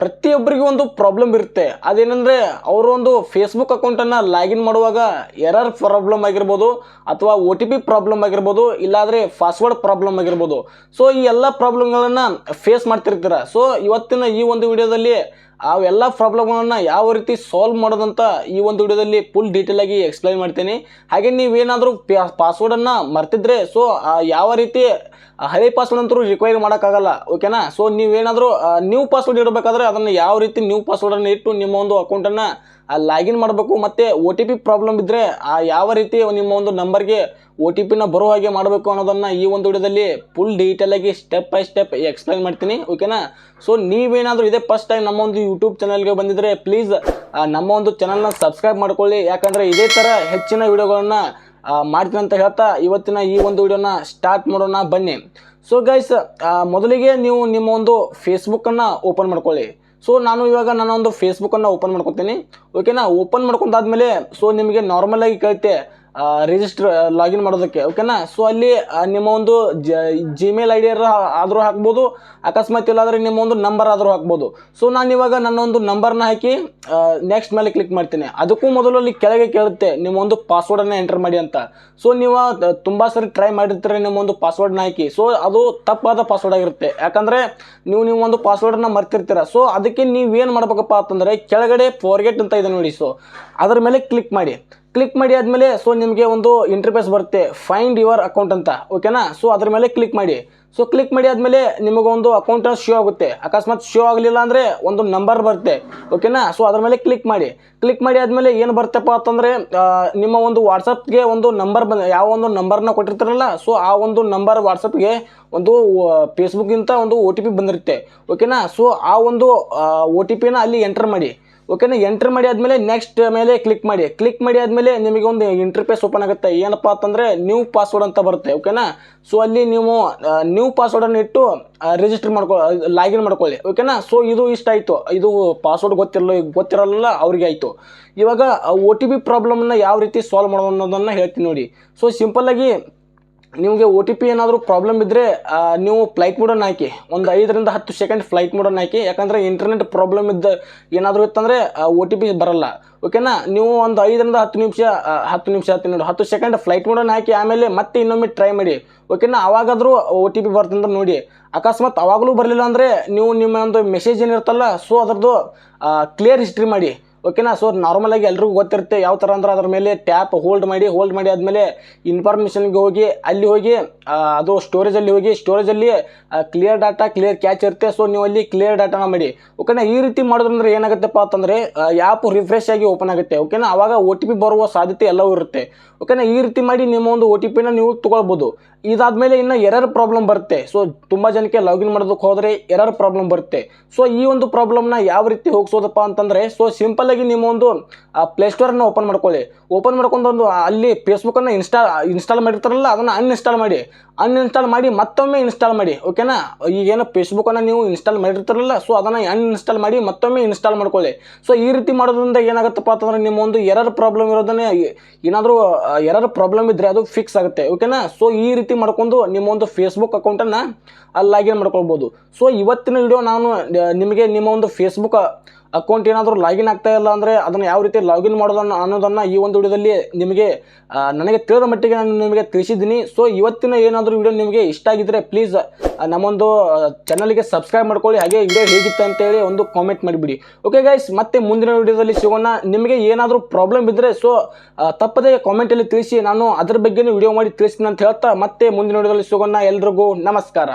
ಪ್ರತಿಯೊಬ್ಬರಿಗೂ ಒಂದು ಪ್ರಾಬ್ಲಮ್ ಇರುತ್ತೆ. ಅದೇನೆಂದರೆ ಅವರು ಒಂದು ಫೇಸ್ಬುಕ್ ಅಕೌಂಟನ್ನು ಲಾಗಿನ್ ಮಾಡುವಾಗ ಎರರ್ ಪ್ರಾಬ್ಲಮ್ ಆಗಿರ್ಬೋದು ಅಥವಾ ಒ ಟಿ ಪಿ ಪ್ರಾಬ್ಲಮ್ ಆಗಿರ್ಬೋದು, ಇಲ್ಲಾಂದರೆ ಪಾಸ್ವರ್ಡ್ ಪ್ರಾಬ್ಲಮ್ ಆಗಿರ್ಬೋದು. ಸೊ ಈ ಎಲ್ಲ ಪ್ರಾಬ್ಲಮ್ಗಳನ್ನು ಫೇಸ್ ಮಾಡ್ತಿರ್ತೀರ. ಸೊ ಇವತ್ತಿನ ಈ ಒಂದು ವಿಡಿಯೋದಲ್ಲಿ ಅವೆಲ್ಲ ಪ್ರಾಬ್ಲಮ್ಗಳನ್ನು ಯಾವ ರೀತಿ ಸಾಲ್ವ್ ಮಾಡೋದಂತ ಈ ಒಂದು ವಿಡಿಯೋದಲ್ಲಿ ಫುಲ್ ಡೀಟೇಲ್ ಆಗಿ ಎಕ್ಸ್ಪ್ಲೈನ್ ಮಾಡ್ತೀನಿ. ಹಾಗೆ ನೀವೇನಾದರೂ ಪಾಸ್ವರ್ಡನ್ನು ಮರ್ತಿದ್ರೆ ಸೊ ಯಾವ ರೀತಿ ಹಳೆ ಪಾಸ್ವರ್ಡ್ ಅಂತೂ ರಿಕ್ವೈರ್ ಮಾಡೋಕ್ಕಾಗಲ್ಲ ಓಕೆನಾ ಸೊ ನೀವೇನಾದರೂ ನ್ಯೂ ಪಾಸ್ವರ್ಡ್ ಇಡಬೇಕಾದ್ರೆ ಅದನ್ನು ಯಾವ ರೀತಿ ನ್ಯೂ ಪಾಸ್ವರ್ಡನ್ನು ಇಟ್ಟು ನಿಮ್ಮ ಒಂದು ಅಕೌಂಟನ್ನು ಲಾಗಿನ್ ಮಾಡಬೇಕು, ಮತ್ತು ಒ ಟಿ ಪಿ ಪ್ರಾಬ್ಲಮ್ ಇದ್ದರೆ ಯಾವ ರೀತಿ ನಿಮ್ಮ ಒಂದು ನಂಬರ್ಗೆ ಒ ಟಿ ಪಿನ ಬರೋ ಹಾಗೆ ಮಾಡಬೇಕು ಅನ್ನೋದನ್ನು ಈ ಒಂದು ವಿಡಿಯೋದಲ್ಲಿ ಫುಲ್ ಡೀಟೇಲಾಗಿ ಸ್ಟೆಪ್ ಬೈ ಸ್ಟೆಪ್ ಎಕ್ಸ್ಪ್ಲೈನ್ ಮಾಡ್ತೀನಿ ಓಕೆನಾ ಸೊ ನೀವೇನಾದರೂ ಇದೇ ಫಸ್ಟ್ ಟೈಮ್ ನಮ್ಮ ಒಂದು ಯೂಟ್ಯೂಬ್ ಚಾನಲ್ಗೆ ಬಂದಿದ್ದರೆ ಪ್ಲೀಸ್ ನಮ್ಮ ಒಂದು ಚಾನಲ್ನ ಸಬ್ಸ್ಕ್ರೈಬ್ ಮಾಡ್ಕೊಳ್ಳಿ. ಯಾಕಂದರೆ ಇದೇ ಥರ ಹೆಚ್ಚಿನ ವಿಡಿಯೋಗಳನ್ನು ಮಾಡ್ತೀನಿ ಅಂತ ಹೇಳ್ತಾ ಇವತ್ತಿನ ಈ ಒಂದು ವಿಡಿಯೋನ ಸ್ಟಾರ್ಟ್ ಮಾಡೋಣ, ಬನ್ನಿ. ಸೊ ಗೈಸ್ ಮೊದಲಿಗೆ ನೀವು ನಿಮ್ಮ ಒಂದು ಫೇಸ್ಬುಕ್ಕನ್ನು ಓಪನ್ ಮಾಡ್ಕೊಳ್ಳಿ. ಸೊ ನಾನು ಇವಾಗ ನನ್ನ ಒಂದು ಫೇಸ್ಬುಕ್ಕನ್ನು ಓಪನ್ ಮಾಡ್ಕೊತೀನಿ ಓಕೆನಾ ಓಪನ್ ಮಾಡ್ಕೊಂಡಾದ್ಮೇಲೆ ಸೊ ನಿಮಗೆ ನಾರ್ಮಲ್ ಆಗಿ ಕೇಳುತ್ತೆ ರಿಜಿಸ್ಟರ್ ಲಾಗಿನ್ ಮಾಡೋದಕ್ಕೆ ಓಕೆನಾ ಸೊ ಅಲ್ಲಿ ನಿಮ್ಮ ಒಂದು ಜಿಮೇಲ್ ಐ ಡಿ ಆದರೂ ಹಾಕ್ಬೋದು, ಅಕಸ್ಮಾತ್ ಇಲ್ಲಾಂದರೆ ನಿಮ್ಮ ಒಂದು ನಂಬರ್ ಆದರೂ ಹಾಕ್ಬೋದು. ಸೊ ನಾನು ಇವಾಗ ನನ್ನ ಒಂದು ನಂಬರ್ನ ಹಾಕಿ ನೆಕ್ಸ್ಟ್ ಮೇಲೆ ಕ್ಲಿಕ್ ಮಾಡ್ತೀನಿ. ಅದಕ್ಕೂ ಮೊದಲು ಅಲ್ಲಿ ಕೆಳಗೆ ಕೇಳುತ್ತೆ, ನಿಮ್ಮ ಒಂದು ಪಾಸ್ವರ್ಡನ್ನು ಎಂಟರ್ ಮಾಡಿ ಅಂತ. ಸೊ ನೀವು ತುಂಬ ಸರಿ ಟ್ರೈ ಮಾಡಿರ್ತೀರ ನಿಮ್ಮ ಒಂದು ಪಾಸ್ವರ್ಡ್ನ ಹಾಕಿ. ಸೊ ಅದು ತಪ್ಪಾದ ಪಾಸ್ವರ್ಡ್ ಆಗಿರುತ್ತೆ. ಯಾಕಂದರೆ, ನೀವು ನೀವು ಒಂದು ಪಾಸ್ವರ್ಡನ್ನ ಮರ್ತಿರ್ತೀರ. ಸೊ ಅದಕ್ಕೆ ನೀವೇನು ಮಾಡ್ಬೇಕಪ್ಪ ಅಂತಂದರೆ, ಕೆಳಗಡೆ ಫೋರ್ಗೆಟ್ ಅಂತ ಇದೆ ನೋಡಿ. ಸೊ ಅದರ ಮೇಲೆ ಕ್ಲಿಕ್ ಮಾಡಿ. ಕ್ಲಿಕ್ ಮಾಡಿ ಆದಮೇಲೆ ಸೊ ನಿಮಗೆ ಒಂದು ಇಂಟರ್ಫೇಸ್ ಬರುತ್ತೆ. ಫೈಂಡ್ ಯುವರ್ ಅಕೌಂಟ್ ಅಂತ. ಓಕೆನಾ ಸೊ ಅದ್ರ ಮೇಲೆ ಕ್ಲಿಕ್ ಮಾಡಿ. ಸೊ ಕ್ಲಿಕ್ ಮಾಡಿ ಆದಮೇಲೆ ನಿಮಗೊಂದು ಅಕೌಂಟ್ ಶೋ ಆಗುತ್ತೆ. ಅಕಸ್ಮಾತ್ ಶೋ ಆಗಲಿಲ್ಲ ಅಂದರೆ ಒಂದು ನಂಬರ್ ಬರುತ್ತೆ. ಓಕೆನಾ ಸೊ ಅದ್ರ ಮೇಲೆ ಕ್ಲಿಕ್ ಮಾಡಿ. ಕ್ಲಿಕ್ ಮಾಡಿ ಆದಮೇಲೆ ಏನು ಬರುತ್ತಪ್ಪ ಅಂತಂದರೆ ನಿಮ್ಮ ಒಂದು ವಾಟ್ಸಪ್ಗೆ ಒಂದು ನಂಬರ್ ಬಂದ, ಯಾವ ಒಂದು ನಂಬರ್ನ ಕೊಟ್ಟಿರ್ತಾರಲ್ಲ ಸೊ ಆ ಒಂದು ನಂಬರ್ ವಾಟ್ಸಪ್ಗೆ ಒಂದು ಫೇಸ್ಬುಕ್ಗಿಂತ ಒಂದು ಒ ಟಿ ಪಿ ಬಂದಿರುತ್ತೆ. ಓಕೆನಾ ಸೊ ಆ ಒಂದು ಒ ಟಿ ಪಿನ ಅಲ್ಲಿ ಎಂಟರ್ ಮಾಡಿ. ಓಕೆನಾ ಎಂಟ್ರ್ ಮಾಡಿ ಆದಮೇಲೆ ನೆಕ್ಸ್ಟ್ ಮೇಲೆ ಕ್ಲಿಕ್ ಮಾಡಿ. ಕ್ಲಿಕ್ ಮಾಡಿ ಆದಮೇಲೆ ನಿಮಗೆ ಒಂದು ಇಂಟರ್ಫೇಸ್ ಓಪನ್ ಆಗುತ್ತೆ. ಏನಪ್ಪ ಅಂತಂದರೆ ನ್ಯೂ ಪಾಸ್ವರ್ಡ್ ಅಂತ ಬರುತ್ತೆ ಓಕೆನಾ ಸೊ ಅಲ್ಲಿ ನೀವು ನ್ಯೂ ಪಾಸ್ವರ್ಡನ್ನು ಇಟ್ಟು ರಿಜಿಸ್ಟರ್ ಮಾಡ್ಕೊ ಲಾಗಿನ್ ಮಾಡ್ಕೊಳ್ಳಿ ಓಕೆನಾ ಸೊ ಇದು ಇಷ್ಟ ಆಯಿತು. ಇದು ಪಾಸ್ವರ್ಡ್ ಗೊತ್ತಿರಲ್ಲ ಗೊತ್ತಿರಲ್ಲ, ಅವ್ರಿಗೆ ಆಯಿತು. ಇವಾಗ ಒ ಟಿ ಪಿ ಪ್ರಾಬ್ಲಮ್ನ ಯಾವ ರೀತಿ ಸಾಲ್ವ್ ಮಾಡೋದು ಅನ್ನೋದನ್ನು ಹೇಳ್ತೀನಿ ನೋಡಿ. ಸೊ ಸಿಂಪಲ್ಲಾಗಿ ನಿಮಗೆ ಒ ಟಿ ಪಿ ಏನಾದರೂ ಪ್ರಾಬ್ಲಮ್ ಇದ್ದರೆ ನೀವು ಫ್ಲೈಟ್ ಮೋಡನ್ನು ಹಾಕಿ, ಒಂದು ಐದರಿಂದ ಹತ್ತು ಸೆಕೆಂಡ್ ಫ್ಲೈಟ್ ಮೋಡನ್ನು ಹಾಕಿ, ಯಾಕಂದರೆ ಇಂಟರ್ನೆಟ್ ಪ್ರಾಬ್ಲಮ್ ಇದ್ದ ಏನಾದರೂ ಇತ್ತಂದರೆ ಒ ಟಿ ಪಿ ಬರಲ್ಲ. ಓಕೆನಾ ನೀವು ಒಂದು ಐದರಿಂದ ಹತ್ತು ನಿಮಿಷ ಹತ್ತು ನಿಮಿಷ ಹತ್ತು ನೋಡಿ, ಹತ್ತು ಸೆಕೆಂಡ್ ಫ್ಲೈಟ್ ಮೋಡನ್ನು ಹಾಕಿ, ಆಮೇಲೆ ಮತ್ತೆ ಇನ್ನೊಮ್ಮೆ ಟ್ರೈ ಮಾಡಿ. ಓಕೆನಾ ಅವಾಗಾದರೂ ಒ ಟಿ ಪಿ ಬರ್ತಂದ್ರೆ ನೋಡಿ. ಅಕಸ್ಮಾತ್ ಆವಾಗಲೂ ಬರಲಿಲ್ಲ ಅಂದರೆ, ನೀವು ನಿಮ್ಮ ಒಂದು ಮೆಸೇಜ್ ಏನಿರುತ್ತಲ್ಲ ಸೊ ಅದರದ್ದು ಕ್ಲಿಯರ್ ಹಿಸ್ಟ್ರಿ ಮಾಡಿ. ಓಕೆನಾ ಸೊ ನಾರ್ಮಲಾಗಿ ಎಲ್ರಿಗೂ ಗೊತ್ತಿರುತ್ತೆ ಯಾವ ಥರ ಅಂದ್ರೆ ಅದ್ರ ಮೇಲೆ ಟ್ಯಾಪ್ ಹೋಲ್ಡ್ ಮಾಡಿ ಹೋಲ್ಡ್ ಮಾಡಿ ಆದಮೇಲೆ ಇನ್ಫಾರ್ಮೇಷನ್ಗೆ ಹೋಗಿ, ಅಲ್ಲಿ ಹೋಗಿ ಅದು ಸ್ಟೋರೇಜಲ್ಲಿ ಹೋಗಿ ಸ್ಟೋರೇಜಲ್ಲಿ ಕ್ಲಿಯರ್ ಡಾಟಾ ಕ್ಲಿಯರ್ ಕ್ಯಾಚ್ ಇರುತ್ತೆ. ಸೊ ನೀವು ಅಲ್ಲಿ ಕ್ಲಿಯರ್ ಡಾಟಾನ ಮಾಡಿ. ಓಕೆನಾ ಈ ರೀತಿ ಮಾಡೋದ್ರಿಂದ ಏನಾಗುತ್ತಪ್ಪ ಅಂತಂದರೆ ಆ್ಯಪ್ ರಿಫ್ರೆಶ್ ಆಗಿ ಓಪನ್ ಆಗುತ್ತೆ. ಓಕೆನಾ ಆವಾಗ ಓ ಟಿ ಪಿ ಬರುವ ಸಾಧ್ಯತೆ ಎಲ್ಲವೂ ಇರುತ್ತೆ. ಓಕೆನಾ ಈ ರೀತಿ ಮಾಡಿ ನಿಮ್ಮ ಒಂದು ಒ ಟಿ ಪಿನ ನೀವು ತೊಗೊಳ್ಬೋದು. ಇದಾದಮೇಲೆ ಇನ್ನು ಎರರ್ ಪ್ರಾಬ್ಲಮ್ ಬರುತ್ತೆ. ಸೊ ತುಂಬ ಜನಕ್ಕೆ ಲಾಗಿನ್ ಮಾಡೋದಕ್ಕೆ ಹೋದರೆ ಎರರ್ ಪ್ರಾಬ್ಲಮ್ ಬರುತ್ತೆ. ಸೊ ಈ ಒಂದು ಪ್ರಾಬ್ಲಮ್ನ ಯಾವ ರೀತಿ ಹೋಗಿಸೋದಪ್ಪ ಅಂತಂದರೆ ಸೊ ಸಿಂಪಲ್ಲಾಗಿ ನಿಮ್ಮ ಒಂದು ಪ್ಲೇಸ್ಟೋರನ್ನು ಓಪನ್ ಮಾಡ್ಕೊಳ್ಳಿ. ಓಪನ್ ಮಾಡ್ಕೊಂಡು ಒಂದು ಅಲ್ಲಿ ಫೇಸ್ಬುಕ್ಕನ್ನು ಇನ್ಸ್ಟಾಲ್ ಇನ್ಸ್ಟಾಲ್ ಮಾಡಿರ್ತಾರಲ್ಲ, ಅದನ್ನು ಅನ್ಇನ್ಸ್ಟಾಲ್ ಮಾಡಿ. ಅನ್ಇನ್ಸ್ಟಾಲ್ ಮಾಡಿ ಮತ್ತೊಮ್ಮೆ ಇನ್ಸ್ಟಾಲ್ ಮಾಡಿ ಓಕೆನಾ ಈಗೇನು ಫೇಸ್ಬುಕ್ಕನ್ನು ನೀವು ಇನ್ಸ್ಟಾಲ್ ಮಾಡಿರ್ತಾರಲ್ಲ ಸೊ ಅದನ್ನು ಅನ್ಇನ್ಸ್ಟಾಲ್ ಮಾಡಿ ಮತ್ತೊಮ್ಮೆ ಇನ್ಸ್ಟಾಲ್ ಮಾಡ್ಕೊಳ್ಳಿ. ಸೊ ಈ ರೀತಿ ಮಾಡೋದ್ರಿಂದ ಏನಾಗುತ್ತಪ್ಪ ಅಂತಂದ್ರೆ ನಿಮ್ಮ ಒಂದು ಎರರ್ ಪ್ರಾಬ್ಲಮ್ ಇರೋದನ್ನೇ ಏನಾದರೂ ಎರರ್ ಪ್ರಾಬ್ಲಮ್ ಇದ್ದರೆ ಅದು ಫಿಕ್ಸ್ ಆಗುತ್ತೆ ಓಕೆನಾ ಸೊ ಈ ರೀತಿ ಮಾಡ್ಕೊಂಡು ನಿಮ್ಮ ಒಂದು ಫೇಸ್ಬುಕ್ ಅಕೌಂಟನ್ನು ಅಲ್ಲಿ ಲಾಗಿನ್ ಮಾಡ್ಕೊಳ್ಬೋದು. ಸೊ ಇವತ್ತಿನ ವಿಡಿಯೋ ನಾನು ನಿಮಗೆ ನಿಮ್ಮ ಒಂದು ಫೇಸ್ಬುಕ್ ಅಕೌಂಟ್ ಏನಾದರೂ ಲಾಗಿನ್ ಆಗ್ತಾ ಇಲ್ಲ ಅಂದರೆ ಅದನ್ನು ಯಾವ ರೀತಿ ಲಾಗಿನ್ ಮಾಡೋದನ್ನು ಅನ್ನೋದನ್ನು ಈ ಒಂದು ವಿಡಿಯೋದಲ್ಲಿ ನಿಮಗೆ ನನಗೆ ತಿಳಿದ ಮಟ್ಟಿಗೆ ನಾನು ನಿಮಗೆ ತಿಳಿಸಿದ್ದೀನಿ. ಸೊ ಇವತ್ತಿನ ಏನಾದರೂ ವಿಡಿಯೋ ನಿಮಗೆ ಇಷ್ಟ ಆಗಿದ್ದರೆ ಪ್ಲೀಸ್ ನಮ್ಮೊಂದು ಚಾನಲ್ಗೆ ಸಬ್ಸ್ಕ್ರೈಬ್ ಮಾಡ್ಕೊಳ್ಳಿ. ಹಾಗೆ ವಿಡಿಯೋ ಹೇಗಿತ್ತು ಅಂತೇಳಿ ಒಂದು ಕಾಮೆಂಟ್ ಮಾಡಿಬಿಡಿ. ಓಕೆ ಗೈಸ್ ಮತ್ತೆ ಮುಂದಿನ ವಿಡಿಯೋದಲ್ಲಿ ಸಿಗೋಣ. ನಿಮಗೆ ಏನಾದರೂ ಪ್ರಾಬ್ಲಮ್ ಇದ್ದರೆ ಸೊ ತಪ್ಪದೇ ಕಾಮೆಂಟಲ್ಲಿ ತಿಳಿಸಿ. ನಾನು ಅದ್ರ ಬಗ್ಗೆನೂ ವಿಡಿಯೋ ಮಾಡಿ ತಿಳಿಸ್ತೀನಿ ಅಂತ ಹೇಳ್ತಾ ಮತ್ತೆ ಮುಂದಿನ ವಿಡಿಯೋದಲ್ಲಿ ಸಿಗೋಣ. ಎಲ್ರಿಗೂ ನಮಸ್ಕಾರ.